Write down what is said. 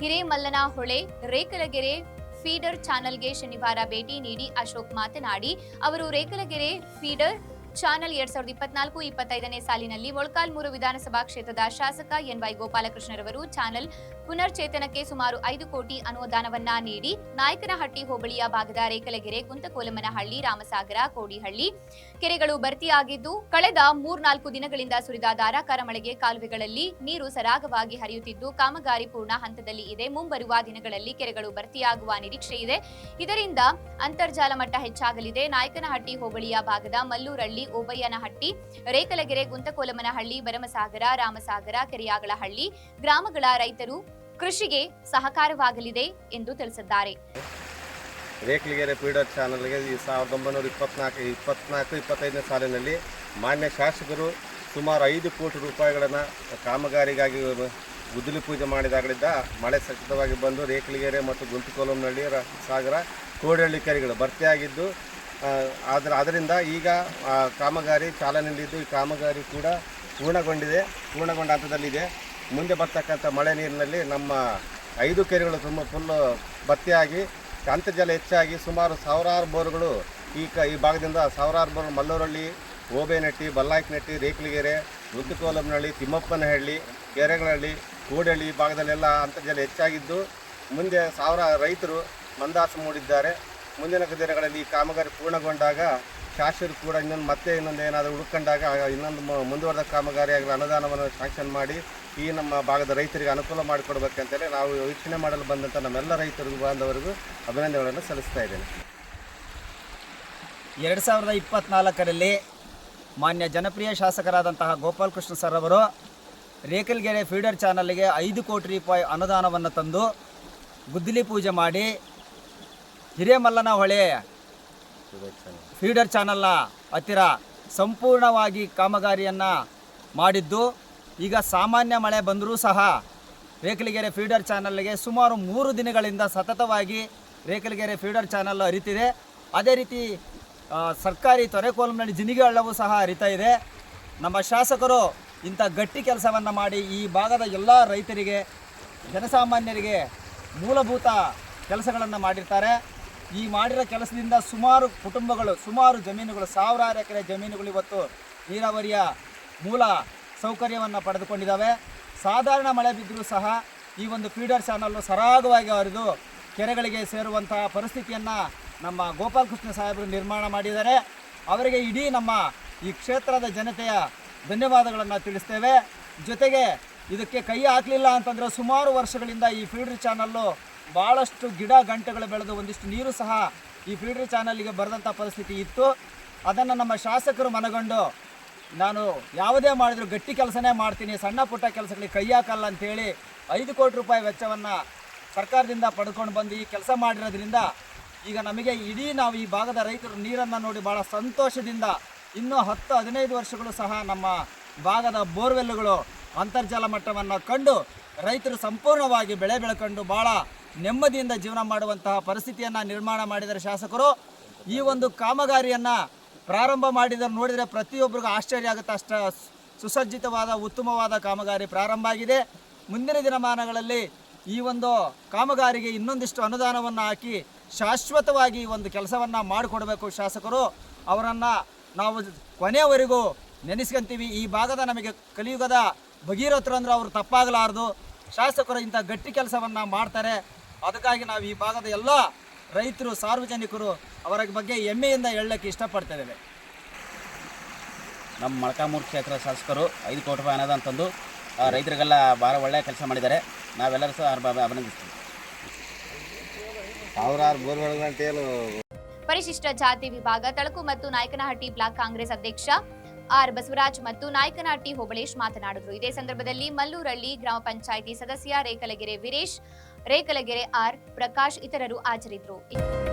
ಹಿರೇಮಲ್ಲನ ಹೊಳೆ ರೇಕಲಗೆರೆ ಫೀಡರ್ ಚಾನೆಲ್ಗೆ ಶನಿವಾರ ಭೇಟಿ ನೀಡಿ ಅಶೋಕ್ ಮಾತನಾಡಿ ಅವರು ರೇಕಲಗೆರೆ ಫೀಡರ್ ಚಾನೆಲ್ ಎರಡ್ ಸಾವಿರದ ಇಪ್ಪತ್ನಾಲ್ಕು, ಇಪ್ಪತ್ತೈದನೇ ಸಾಲಿನಲ್ಲಿ ಮೊಳಕಾಲ್ಮೂರು ವಿಧಾನಸಭಾ ಕ್ಷೇತ್ರದ ಶಾಸಕ ಎನ್ವೈ ಗೋಪಾಲಕೃಷ್ಣರವರು ಚಾನೆಲ್ ಪುನರ್ಚೇತನಕ್ಕೆ ಸುಮಾರು ಐದು ಕೋಟಿ ಅನುದಾನವನ್ನ ನೀಡಿ ನಾಯಕನಹಟ್ಟಿ ಹೋಬಳಿಯ ಭಾಗದ ರೇಖಲಗೆರೆ ಗುಂತಕೋಲಮನಹಳ್ಳಿ ರಾಮಸಾಗರ, ಕೋಡಿಹಳ್ಳಿ ಕೆರೆಗಳು ಭರ್ತಿಯಾಗಿದ್ದು, ಕಳೆದ ಮೂರ್ನಾಲ್ಕು ದಿನಗಳಿಂದ ಸುರಿದ ಧಾರಾಕಾರ ಮಳೆಗೆ ಕಾಲುವೆಗಳಲ್ಲಿ ನೀರು ಸರಾಗವಾಗಿ ಹರಿಯುತ್ತಿದ್ದು, ಕಾಮಗಾರಿ ಪೂರ್ಣ ಹಂತದಲ್ಲಿ ಇದೆ. ಮುಂಬರುವ ದಿನಗಳಲ್ಲಿ ಕೆರೆಗಳು ಭರ್ತಿಯಾಗುವ ನಿರೀಕ್ಷೆ ಇದೆ. ಇದರಿಂದ ಅಂತರ್ಜಾಲ ಮಟ್ಟ ಹೆಚ್ಚಾಗಲಿದೆ. ನಾಯಕನಹಟ್ಟಿ ಹೋಬಳಿಯ ಭಾಗದ ಮಲ್ಲೂರಳ್ಳಿ ಓಬಯ್ಯನಹಟ್ಟಿ, ರೇಕಲಗೆರೆ, ಗುಂತಕೋಲಮನಹಳ್ಳಿ, ಭರಮಸಾಗರ, ರಾಮಸಾಗರ, ಕೆರೆಯಾಗಳಹಳ್ಳಿ ಗ್ರಾಮಗಳ ರೈತರು ಕೃಷಿಗೆ ಸಹಕಾರವಾಗಲಿದೆ ಎಂದು ತಿಳಿಸಿದ್ದಾರೆ. ರೇಖಲಗೆರೆ ಪೀಡರ್ ಚಾನಲ್ಗೆ ಈ ಸಾವಿರದ ಒಂಬೈನೂರ ಇಪ್ಪತ್ನಾಲ್ಕು ಇಪ್ಪತ್ನಾಲ್ಕು, ಇಪ್ಪತ್ತೈದನೇ ಸಾಲಿನಲ್ಲಿ ಮಾನ್ಯ ಶಾಸಕರು ಸುಮಾರು ಐದು ಕೋಟಿ ರೂಪಾಯಿಗಳನ್ನು ಕಾಮಗಾರಿಗಾಗಿ ಗುದ್ದಲಿ ಪೂಜೆ ಮಾಡಿದಾಗಲಿದ್ದ ಮಳೆ ಸತತವಾಗಿ ಬಂದು ರೇಕಲಗೆರೆ ಮತ್ತು ಗುಂತಕೋಲಂನಹಳ್ಳಿ, ರ, ಸಾಗರ, ಕೋಡಹಳ್ಳಿ ಕೆರೆಗಳು ಭರ್ತಿಯಾಗಿದ್ದು ಅದರ ಅದರಿಂದ ಈಗ ಕಾಮಗಾರಿ ಕಾಮಗಾರಿ ಚಾಲನೆಯಲ್ಲಿದ್ದು ಈ ಕಾಮಗಾರಿ ಕೂಡ ಪೂರ್ಣಗೊಂಡಿದೆ. ಪೂರ್ಣಗೊಂಡ ಹಂತದಲ್ಲಿದೆ. ಮುಂದೆ ಬರ್ತಕ್ಕಂಥ ಮಳೆ ನೀರಿನಲ್ಲಿ ನಮ್ಮ ಐದು ಕೆರೆಗಳು ತುಂಬ ಫುಲ್ಲು ಭರ್ತಿಯಾಗಿ ಅಂತರ್ಜಲ ಹೆಚ್ಚಾಗಿ ಸುಮಾರು ಸಾವಿರಾರು ಬೋರ್ಗಳು ಈ ಕ ಈ ಭಾಗದಿಂದ ಸಾವಿರಾರು ಬೋರ್ ಮಲ್ಲೂರಳ್ಳಿ, ಓಬೇನಟ್ಟಿ, ಬಲ್ಲಾಯ್ಕನಟ್ಟಿ, ರೇಕ್ಲಿಗೆರೆ ರುದ್ದುಕೋಲಂನಹಳ್ಳಿ ತಿಮ್ಮಪ್ಪನಹಳ್ಳಿ, ಕೆರೆಗಳಹಳ್ಳಿ ಕೂಡಹಳ್ಳಿ ಈ ಭಾಗದಲ್ಲೆಲ್ಲ ಅಂತರ್ಜಲ ಹೆಚ್ಚಾಗಿದ್ದು, ಮುಂದೆ ಸಾವಿರ ರೈತರು ಮಂದಾಸ ಮೂಡಿದ್ದಾರೆ. ಮುಂದಿನ ದಿನಗಳಲ್ಲಿ ಈ ಕಾಮಗಾರಿ ಪೂರ್ಣಗೊಂಡಾಗ ಶಾಸಕರು ಕೂಡ ಇನ್ನೊಂದು ಮತ್ತೆ ಇನ್ನೊಂದು ಏನಾದರೂ ಹುಡುಕೊಂಡಾಗ ಇನ್ನೊಂದು ಮುಂದುವರೆದ ಕಾಮಗಾರಿ ಆಗಲಿ ಅನುದಾನವನ್ನು ಶಾಂಕ್ಷನ್ ಮಾಡಿ ಈ ನಮ್ಮ ಭಾಗದ ರೈತರಿಗೆ ಅನುಕೂಲ ಮಾಡಿಕೊಡ್ಬೇಕಂತೇಳಿ ನಾವು ವೀಕ್ಷಣೆ ಮಾಡಲು ಬಂದಂಥ ನಮ್ಮೆಲ್ಲ ರೈತರಿಗೂ ಬಾಂಧವರಿಗೂ ಅಭಿನಂದನೆಗಳನ್ನು ಸಲ್ಲಿಸ್ತಾ ಇದ್ದೇನೆ. ಎರಡು ಸಾವಿರದ ಇಪ್ಪತ್ನಾಲ್ಕರಲ್ಲಿ ಮಾನ್ಯ ಜನಪ್ರಿಯ ಶಾಸಕರಾದಂತಹ ಗೋಪಾಲಕೃಷ್ಣ ಸರ್ ಅವರು ರೇಕಲ್ಗೆರೆ ಫೀಡರ್ ಚಾನಲ್ಗೆ ಐದು ಕೋಟಿ ರೂಪಾಯಿ ಅನುದಾನವನ್ನು ತಂದು ಗುದ್ದಲಿ ಪೂಜೆ ಮಾಡಿ ಹಿರೇಮಲ್ಲನ ಹೊಳೆ. ಫೀಡರ್ ಚಾನಲ್ನ ಹತ್ತಿರ ಸಂಪೂರ್ಣವಾಗಿ ಕಾಮಗಾರಿಯನ್ನು ಮಾಡಿದ್ದು. ಈಗ ಸಾಮಾನ್ಯ ಮಳೆ ಬಂದರೂ ಸಹ ರೇಕಲಿಗೆರೆ ಫೀಡರ್ ಚಾನಲ್ಗೆ ಸುಮಾರು ಮೂರು ದಿನಗಳಿಂದ ಸತತವಾಗಿ ರೇಖಲಿಗೆರೆ ಫೀಡರ್ ಚಾನಲ್ ಹರಿತಿದೆ. ಅದೇ ರೀತಿ ಸರ್ಕಾರಿ ತೊರೆಕೋಲಂನಲ್ಲಿ ಜಿನಿಗೆ ಹಳ್ಳವೂ ಸಹ ಹರಿತಾ ಇದೆ. ನಮ್ಮ ಶಾಸಕರು ಇಂಥ ಗಟ್ಟಿ ಕೆಲಸವನ್ನು ಮಾಡಿ ಈ ಭಾಗದ ಎಲ್ಲ ರೈತರಿಗೆ ಜನಸಾಮಾನ್ಯರಿಗೆ ಮೂಲಭೂತ ಕೆಲಸಗಳನ್ನು ಮಾಡಿರ್ತಾರೆ. ಈ ಮಾಡಿರೋ ಕೆಲಸದಿಂದ ಸುಮಾರು ಕುಟುಂಬಗಳು, ಸುಮಾರು ಜಮೀನುಗಳು, ಸಾವಿರಾರು ಎಕರೆ ಜಮೀನುಗಳು ಇವತ್ತು ನೀರಾವರಿಯ ಮೂಲ ಸೌಕರ್ಯವನ್ನು ಪಡೆದುಕೊಂಡಿದ್ದಾವೆ. ಸಾಧಾರಣ ಮಳೆ ಬಿದ್ದರೂ ಸಹ ಈ ಒಂದು ಫೀಡರ್ ಚಾನಲ್ಲು ಸರಾಗವಾಗಿ ಹರಿದು ಕೆರೆಗಳಿಗೆ ಸೇರುವಂತಹ ಪರಿಸ್ಥಿತಿಯನ್ನು ನಮ್ಮ ಗೋಪಾಲಕೃಷ್ಣ ಸಾಹೇಬರು ನಿರ್ಮಾಣ ಮಾಡಿದ್ದಾರೆ. ಅವರಿಗೆ ಇಡೀ ನಮ್ಮ ಈ ಕ್ಷೇತ್ರದ ಜನತೆಯ ಧನ್ಯವಾದಗಳನ್ನು ತಿಳಿಸ್ತೇವೆ. ಜೊತೆಗೆ ಇದಕ್ಕೆ ಕೈ ಹಾಕಲಿಲ್ಲ ಅಂತಂದರೆ ಸುಮಾರು ವರ್ಷಗಳಿಂದ ಈ ಫೀಡರ್ ಚಾನಲ್ಲು ಭಾಳಷ್ಟು ಗಿಡ ಗಂಟೆಗಳು ಬೆಳೆದು ಒಂದಿಷ್ಟು ನೀರು ಸಹ ಈ ಫೀಡರ್ ಚಾನಲ್ಗೆ ಬರೆದಂಥ ಪರಿಸ್ಥಿತಿ ಇತ್ತು. ಅದನ್ನು ನಮ್ಮ ಶಾಸಕರು ಮನಗಂಡು, ನಾನು ಯಾವುದೇ ಮಾಡಿದರೂ ಗಟ್ಟಿ ಕೆಲಸನೇ ಮಾಡ್ತೀನಿ, ಸಣ್ಣ ಪುಟ್ಟ ಕೆಲಸಗಳಿಗೆ ಕೈ ಹಾಕಲ್ಲ ಅಂತೇಳಿ ಐದು ಕೋಟಿ ರೂಪಾಯಿ ವೆಚ್ಚವನ್ನು ಸರ್ಕಾರದಿಂದ ಪಡ್ಕೊಂಡು ಬಂದು ಈ ಕೆಲಸ ಮಾಡಿರೋದ್ರಿಂದ ಈಗ ನಮಗೆ ಇಡೀ ನಾವು ಈ ಭಾಗದ ರೈತರು ನೀರನ್ನು ನೋಡಿ ಭಾಳ ಸಂತೋಷದಿಂದ ಇನ್ನೂ ಹತ್ತು ಹದಿನೈದು ವರ್ಷಗಳು ಸಹ ನಮ್ಮ ಭಾಗದ ಬೋರ್ವೆಲ್ಗಳು ಅಂತರ್ಜಲ ಮಟ್ಟವನ್ನು ಕಂಡು ರೈತರು ಸಂಪೂರ್ಣವಾಗಿ ಬೆಳೆ ಬೆಳ್ಕೊಂಡು ಭಾಳ ನೆಮ್ಮದಿಯಿಂದ ಜೀವನ ಮಾಡುವಂತಹ ಪರಿಸ್ಥಿತಿಯನ್ನು ನಿರ್ಮಾಣ ಮಾಡಿದರೆ ಶಾಸಕರು. ಈ ಒಂದು ಕಾಮಗಾರಿಯನ್ನು ಪ್ರಾರಂಭ ಮಾಡಿದರೆ ನೋಡಿದರೆ ಪ್ರತಿಯೊಬ್ಬರಿಗೂ ಆಶ್ಚರ್ಯ ಆಗುತ್ತೆ. ಅಷ್ಟ ಸುಸಜ್ಜಿತವಾದ, ಉತ್ತಮವಾದ ಕಾಮಗಾರಿ ಪ್ರಾರಂಭ ಆಗಿದೆ. ಮುಂದಿನ ದಿನಮಾನಗಳಲ್ಲಿ ಈ ಒಂದು ಕಾಮಗಾರಿಗೆ ಇನ್ನೊಂದಿಷ್ಟು ಅನುದಾನವನ್ನು ಹಾಕಿ ಶಾಶ್ವತವಾಗಿ ಈ ಒಂದು ಕೆಲಸವನ್ನು ಮಾಡಿಕೊಡಬೇಕು ಶಾಸಕರು. ಅವರನ್ನು ನಾವು ಕೊನೆಯವರೆಗೂ ನೆನೆಸ್ಕೊಂತೀವಿ. ಈ ಭಾಗದ ನಮಗೆ ಕಲಿಯುಗದ ಭಗೀರಥರು ಅಂದ್ರೆ ಅವರು ತಪ್ಪಾಗಲಾರದು. ಶಾಸಕರು ಇಂಥ ಗಟ್ಟಿ ಕೆಲಸವನ್ನು ಮಾಡ್ತಾರೆ. ಅದಕ್ಕಾಗಿ ನಾವು ಈ ಭಾಗದ ಎಲ್ಲ ರೈತರು ಸಾರ್ವಜನಿಕರು ಅವರ ಬಗ್ಗೆ ಹೆಮ್ಮೆಯಿಂದ ಹೇಳಕ್ಕೆ ಇಷ್ಟಪಡ್ತಿದ್ದೇವೆ ನಮ್ಮ ಮಳಕಾಮೂರು ಕ್ಷೇತ್ರ ಶಾಸಕರು ಐದು ಕೋಟಿ ರೂಪಾಯಿ ಅನುದಾನ ಅಂತಂದು ರೈತರಿಗೆಲ್ಲ ಭಾಳ ಒಳ್ಳೆಯ ಕೆಲಸ ಮಾಡಿದ್ದಾರೆ. ನಾವೆಲ್ಲರೂ ಸಹ ಅಭಿನಂದಿಸ್ತೀವಿ. ಸಾವಿರಾರು ಪರಿಶಿಷ್ಟ ಜಾತಿ ವಿಭಾಗ ತಳಕು ಮತ್ತು ನಾಯಕನಹಟ್ಟಿ ಬ್ಲಾಕ್ ಕಾಂಗ್ರೆಸ್ ಅಧ್ಯಕ್ಷ ಆರ್. ಬಸವರಾಜ್ ಮತ್ತು ನಾಯಕನಹಟ್ಟಿ ಹೋಬಳೇಶ್ ಮಾತನಾಡಿದರು. ಇದೇ ಸಂದರ್ಭದಲ್ಲಿ ಮಲ್ಲೂರಳ್ಳಿ ಗ್ರಾಮ ಪಂಚಾಯಿತಿ ಸದಸ್ಯ ರೇಖಲಗೆರೆ ವೀರೇಶ್ ರೇಕಲಗೆರೆ ಆರ್ ಪ್ರಕಾಶ್ ಇತರರು ಹಾಜರಿದ್ದರು